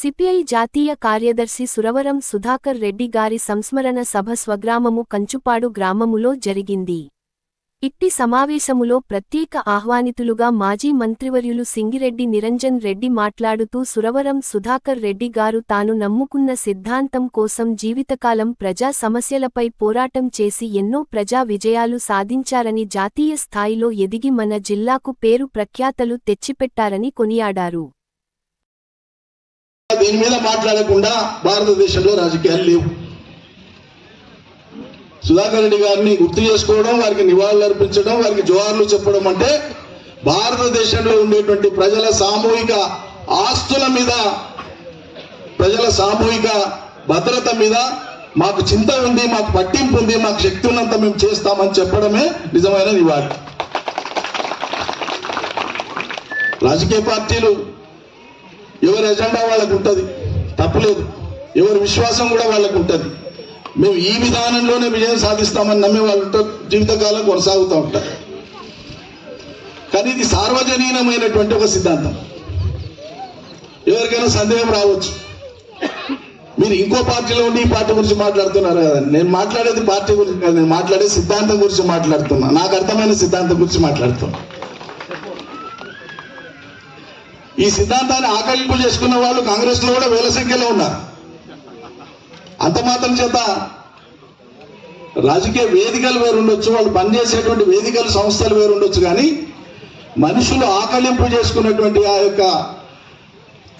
CPI జాతీయ కార్యదర్శి సురవరం సుధాకర్ రెడ్డి గారి సంస్మరణ సభ స్వగ్రామము కంచుపాడు గ్రామములో జరిగింది. ఇట్టి సమావేశములో ప్రత్యేక ఆహ్వానితులుగా మాజీ మంత్రివర్యులు సింగిరెడ్డి నిరంజన్ రెడ్డి మాట్లాడుతూ సురవరం సుధాకర్ రెడ్డి గారు తాను నమ్ముకున్న సిద్ధాంతం కోసం జీవితకాలం ప్రజా సమస్యలపై పోరాటం చేసి ఎన్నో ప్రజా విజయాలు సాధించారని జాతీయ స్థాయిలో ఎదిగి మన జిల్లాకు పేరు ప్రఖ్యాతలు తెచ్చిపెట్టారని కొనియాడారు. దీని మీద మాట్లాడకుండా భారతదేశంలో రాజకీయాలు లేవు. సుధాకర్ రెడ్డి గారిని గుర్తు చేసుకోవడం వారికి నివాళులు అర్పించడం వారికి జోహార్లు చెప్పడం అంటే భారతదేశంలో ఉండేటువంటి ప్రజల సామూహిక ఆస్తుల మీద ప్రజల సామూహిక భద్రత మీద మాకు చింత ఉంది మాకు పట్టింపు ఉంది మాకు శక్తి ఉన్నంత మేము చేస్తామని చెప్పడమే నిజమైన నివాళి. రాజకీయ పార్టీలు ఎవరి ఎజెండా వాళ్ళకు ఉంటుంది? తప్పులేదు ఎవరి విశ్వాసం కూడా వాళ్ళకు ఉంటుంది. మేము ఈ విధానంలోనే విజయం సాధిస్తామని నమ్మే వాళ్ళతో జీవితకాలం కొనసాగుతూ ఉంటారు కానీ ఇది సార్వజనీనమైనటువంటి ఒక సిద్ధాంతం. ఎవరికైనా సందేహం రావచ్చు. మీరు ఇంకో పార్టీలో ఉండి ఈ పార్టీ గురించి మాట్లాడుతున్నారు కదా. నేను మాట్లాడేది పార్టీ గురించి కాదు నేను మాట్లాడే సిద్ధాంతం గురించి మాట్లాడుతున్నా. నాకు అర్థమైన సిద్ధాంతం గురించి మాట్లాడుతున్నా. ఈ సిద్ధాంతాన్ని ఆకలింపు చేసుకున్న వాళ్ళు కాంగ్రెస్లో కూడా వేల సంఖ్యలో ఉన్నారు. అంత మాత్రం చేత రాజకీయ వేదికలు వేరు ఉండొచ్చు వాళ్ళు పనిచేసేటువంటి వేదికలు సంస్థలు వేరు ఉండొచ్చు కానీ మనుషులు ఆకలింపు చేసుకున్నటువంటి ఆ యొక్క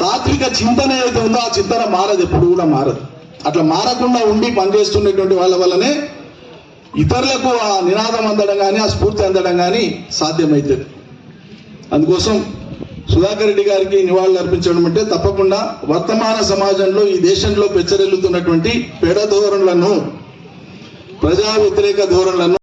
తాత్విక చింతన ఏదైతే ఉందో ఆ చింతన మారదు ఎప్పుడు కూడా మారదు. అట్లా మారకుండా ఉండి పనిచేస్తున్నటువంటి వాళ్ళ వల్లనే ఇతరులకు ఆ నినాదం అందడం కానీ ఆ స్ఫూర్తి అందడం కానీ సాధ్యమవుతుంది అందుకోసం సుధాకర్ రెడ్డి గారికి నివాళులు అర్పించడం అంటే తప్పకుండా వర్తమాన సమాజంలో ఈ దేశంలో పెచ్చరిల్లుతున్నటువంటి పేడ ధోరణులను ప్రజా వ్యతిరేక ధోరణులను